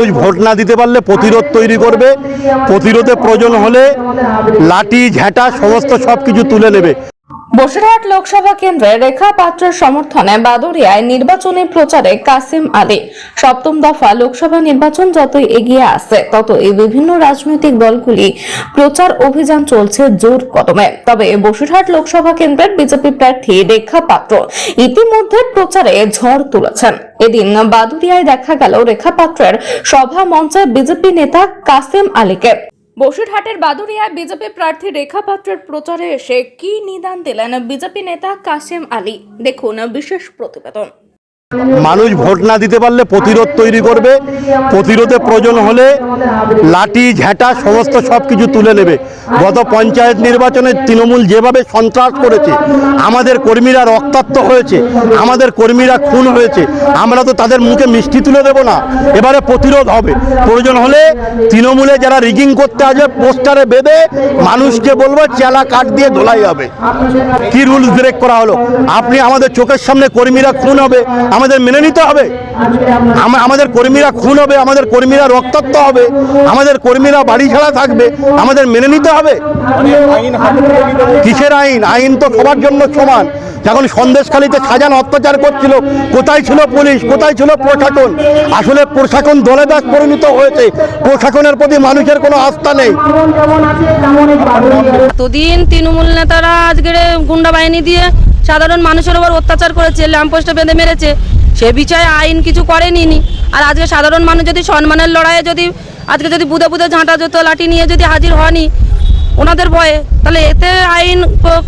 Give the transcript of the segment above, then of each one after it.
মানুষ ভোট না দিতে পারলে প্রতিরোধ তৈরি করবে। প্রতিরোধে প্রয়োজন হলে লাঠি ঝ্যাঁটা সমস্ত সব কিছু তুলে নেবে। বসিরহাট লোকসভা কেন্দ্রে রেখা পাত্রের সমর্থনে বাদুরিয়ায় নির্বাচনী প্রচারে কাসিম আলী। সপ্তম দফা লোকসভা নির্বাচন যতই এগিয়ে আসছে ততই বিভিন্ন রাজনৈতিক দলগুলি প্রচার অভিযান চলছে জোর কদমে। তবে বসিরহাট লোকসভা কেন্দ্রের বিজেপি প্রার্থী রেখা পাত্র ইতিমধ্যে প্রচারে ঝড় তুলেছেন। এদিন বাদুরিয়ায় দেখা গেল রেখা পাত্রের সভা মঞ্চে বিজেপি নেতা কাসিম আলীকে। বসিরহাটের বাদুরিয়ায় বিজেপি প্রার্থী রেখা পাত্রের প্রচারে এসে কি নিদান দিলেন বিজেপি নেতা কাসেম আলী? দেখুন বিশেষ প্রতিবেদন। মানুষ ভোট না দিতে পারলে প্রতিরোধ তৈরি করবে। প্রতিরোধে প্রয়োজন হলে লাঠি ঝ্যাঁটা সমস্ত সব কিছু তুলে নেবে। গত পঞ্চায়েত নির্বাচনে তৃণমূল যেভাবে সন্ত্রাস করেছে, আমাদের কর্মীরা রক্তাক্ত হয়েছে, আমাদের কর্মীরা খুন হয়েছে, আমরা তো তাদের মুখে মিষ্টি তুলে দেবো না। এবারে প্রতিরোধ হবে। প্রয়োজন হলে তৃণমূলে যারা রিগিং করতে আসবে, পোস্টারে বেঁধে মানুষকে বলব, চেলা কাঠ দিয়ে ধোলাই হবে। কি রুলস ব্রেক করা হলো? আপনি আমাদের চোখের সামনে কর্মীরা খুন হবে আমাদের মেনে নিতে হবে। আমাদের কর্মীরা খুন হবে, আমাদের কর্মীরা রক্তাক্ত হবে, আমাদের কর্মীরা বাড়ি ছাড়া থাকবে, আমাদের মেনে নিতে হবে। কিসের আইন? আইন তো সবার জন্য সমান। যখন সন্দেশখালীতে খাজান অত্যাচার করছিল, কোথায় ছিল পুলিশ? কোথায় ছিল প্রশাসন? আসলে প্রশাসন দলেদাস পরিণত হয়েছে। প্রশাসনের প্রতি মানুষের কোনো আস্থা নেই। এতদিন তৃণমূল নেতারা আজকের গুন্ডা বাহিনী দিয়ে সাধারণ মানুষের উপর অত্যাচার করেছে ল্যাম্পোস্টে বেঁধে মেরেছে। সে বিষয়ে আইন কিছু করেনি। আর আজকে সাধারণ মানুষ যদি সম্মানের লড়াইয়ে যদি, আজকে যদি বুধে বুধে ঝাঁটা জুতো, লাঠি নিয়ে যদি হাজির হয়নি, ওনাদের ভয়ে, তাহলে এতে আইন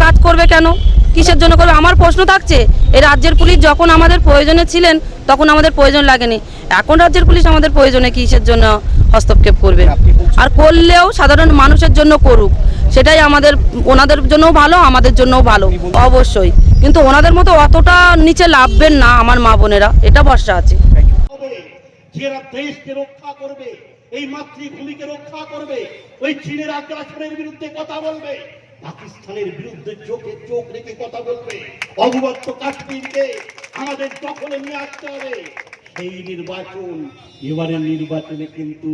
কাজ করবে কেন কিসের জন্য করবে? আমার প্রশ্ন থাকছে এই রাজ্যের পুলিশ যখন আমাদের প্রয়োজনে ছিলেন তখন আমাদের প্রয়োজন লাগেনি। এখন রাজ্যের পুলিশ আমাদের প্রয়োজনে কিসের জন্য হস্তক্ষেপ করবে? আর করলেও সাধারণ মানুষের জন্য করুক। সেটাই আমাদের ওনাদের জন্যও ভালো আমাদের জন্যও ভালো। অবশ্যই। কিন্তু ওনাদের মতো অতটা নিচে লাভবেন না আমার মা বোনেরা। এটা ভরসা আছে। যারা দেশকে রক্ষা করবে এই মাতৃভূমিকে রক্ষা করবে ওই চীনের আগ্রাসনের বিরুদ্ধে কথা বলবে পাকিস্তানের বিরুদ্ধে চোখে চোখ রেখে কথা বলবে। অবিভক্ত কাশ্মীরকে আমাদের দখলে নিয়ে আসতে হবে। সেই নির্বাচন এবারে নির্বাচনে কিন্তু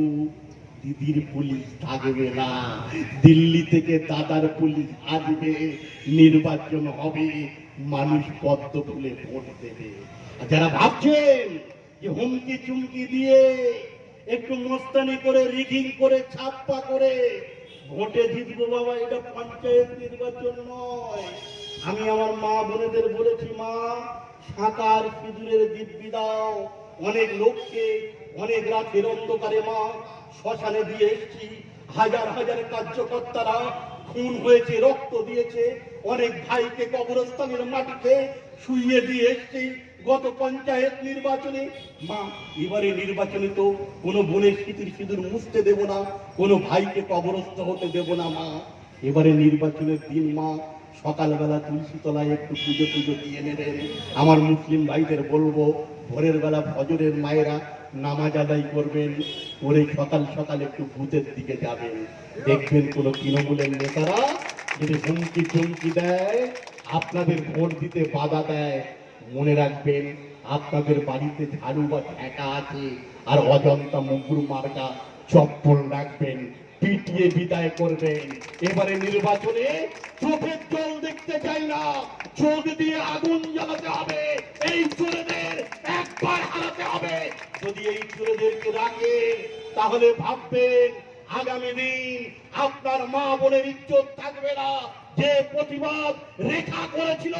দিদির পুলিশ থাকবে না। দিল্লি থেকে দাদার পুলিশ আসবে, নির্বাচন হবে, মানুষ পদ্ম ফুলে ভোট দেবে। যারা ভাবছেন যে হুমকি চুমকি দিয়ে একটু মস্তানি করে রিগিং করে, ছাপ্পা করে ভোটে জিতবো বাবা, এটা পঞ্চায়েত নির্বাচন নয়। আমি আমার মা বোনেদের বলেছি, মা, সাঁতার সিঁদুরের দিব্যি দাও। অনেক লোককে অনেক রাতের অন্ধকারে মা, শ্মশানে দিয়ে এসছি। হাজার হাজার কার্যকর্তারা খুন হয়েছে, রক্ত দিয়েছে। অনেক ভাইকে কবরস্থানের মাটিতে শুইয়ে দিয়ে এসছি। গত পঞ্চায়েত নির্বাচনে, মা, এবারে নির্বাচনে তো কোনো বোনের স্মৃতির সিঁদুর মুছতে দেব না, কোনো ভাইকে কবরস্থ হতে দেব না, মা। এবারে নির্বাচনের দিন, মা, সকালবেলা তুলসী তলায় একটু পুজো পুজো দিয়ে নেবেন। আমার মুসলিম ভাইদের বলব, ভোরের বেলা ফজরের মায়েরা নামাজ আদায় করবেন করে সকাল সকাল একটু ভূতের দিকে যাবেন। দেখবেন কোনো তৃণমূলের নেতারা যদি হুমকি চুমকি দেয়, আপনাদের ভোট দিতে বাধা দেয়। মনে রাখবেন, আপনাদের বাড়িতে ঝাড়ু বা ঠেকা আছে, আর অজন্তা মুগুর মার্কা চপ্পল রাখবেন, পিটিয়ে বিদায় করবেন। এবারে নির্বাচনে চোখের জল দেখতে চাই না, চোখ দিয়ে আগুন জ্বালাতে হবে। এই চোরেদের একবার হারাতে হবে। যদি এই চোরেদেরকে রাখেন তাহলে ভাববেন, আগামী দিন আপনার মা বোনের ইজ্জত থাকবে না। যে প্রতিবাদ রেখা করেছিল,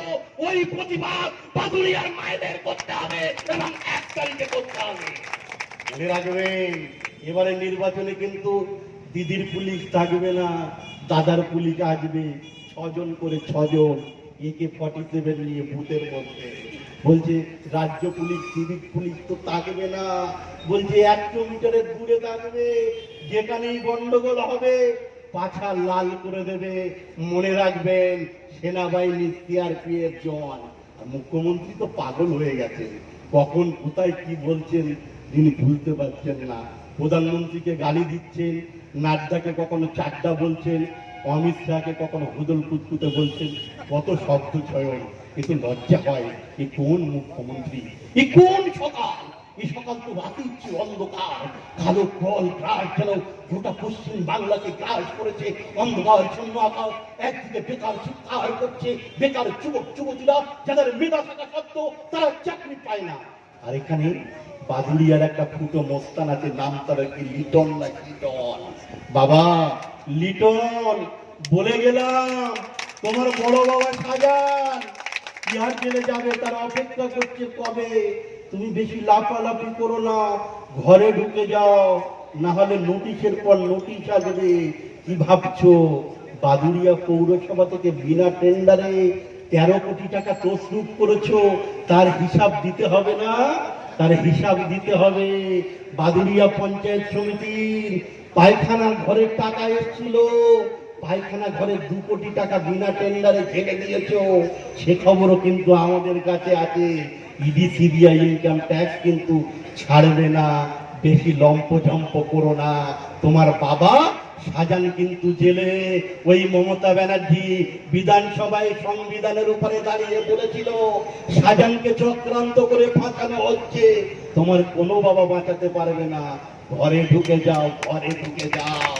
ওই প্রতিবাদ পাদুরিয়ার মায়েদের করতে হবে এবং এক তারিখে করতে হবে। মনে রাখবেন, এবারে নির্বাচনে কিন্তু দিদির পুলিশ থাকবে না, দাদার পুলিশ আসবে। ছজন করে ছজন, একে ফর্টি সেভেন নিয়ে বুথের মধ্যে। বলছে, রাজ্য পুলিশ, সিভিক পুলিশ তো থাকবে না। বলছে একশো মিটারের দূরে থাকবে, যেখানেই গন্ডগোল হবে, পাছা লাল করে দেবে। মনে রাখবেন, সেনাবাহিনী সিআরপিএফ জওয়ান। আর মুখ্যমন্ত্রী তো পাগল হয়ে গেছেন কখন, কোথায়, কি বলছেন, তিনি ভুলতে পারছেন না। প্রধানমন্ত্রীকে গালি দিচ্ছেন, নাড্ডাকে কখনো চাড্ডা বলছেন, অমিত শাহকে কখনো হুদল কুতকুতে বলছেন। কত শব্দ চয়ন কিন্তু লজ্জা হয়। কোন মুখ্যমন্ত্রী? কোন সকাল? সকাল তো অন্ধকার। কালো গ্রাস যেন গোটা পশ্চিম বাংলাকে গ্রাস করেছে। অন্ধকার শূন্য আকাশ একদিকে বেকার করছে। বেকার যুবক, যুবতীরা যাদের মেধা থাকা সত্ত্বেও তারা চাকরি পায় না। আর এখানে বাদুলিয়ার একটা ফুটো মোস্তান আছে, নাম তার কি লিটন না বাবা, লিটন, বলে গেলাম, তোমার বড় বাবা সাজান। বিহার জেলে যাবে তার অপেক্ষা করছে কবে। তুমি বেশি লাফালাফি করো না, ঘরে ঢুকে যাও না হলে নোটিশের পর নোটিশ আসবে। কি ভাবছ? বাদুড়িয়া পৌরসভা থেকে বিনা টেন্ডারে তেরো কোটি টাকা তসরুপ করেছ, তার হিসাব দিতে হবে না? তার হিসাব দিতে হবে। বাদুড়িয়া পঞ্চায়েত সমিতির পায়খানার ঘরের টাকা এসেছিল। পায়খানা ঘরে দু কোটি টাকা বিনা টেন্ডারে ঢেলে দিয়েছ। সে খবরও কিন্তু আমাদের কাছে আছে। ইডি, সিবিআই ইনকাম ট্যাক্স কিন্তু ছাড়বে না। বেশি লম্প জম্প করো না। তোমার বাবা সাজান কিন্তু জেলে। ওই মমতা ব্যানার্জি বিধানসভায় সংবিধানের উপরে দাঁড়িয়ে বলেছিল, সাজানকে চক্রান্ত করে ফাঁসানো হচ্ছে। তোমার কোনো বাবা বাঁচাতে পারবে না। ঘরে ঢুকে যাও, ঘরে ঢুকে যাও।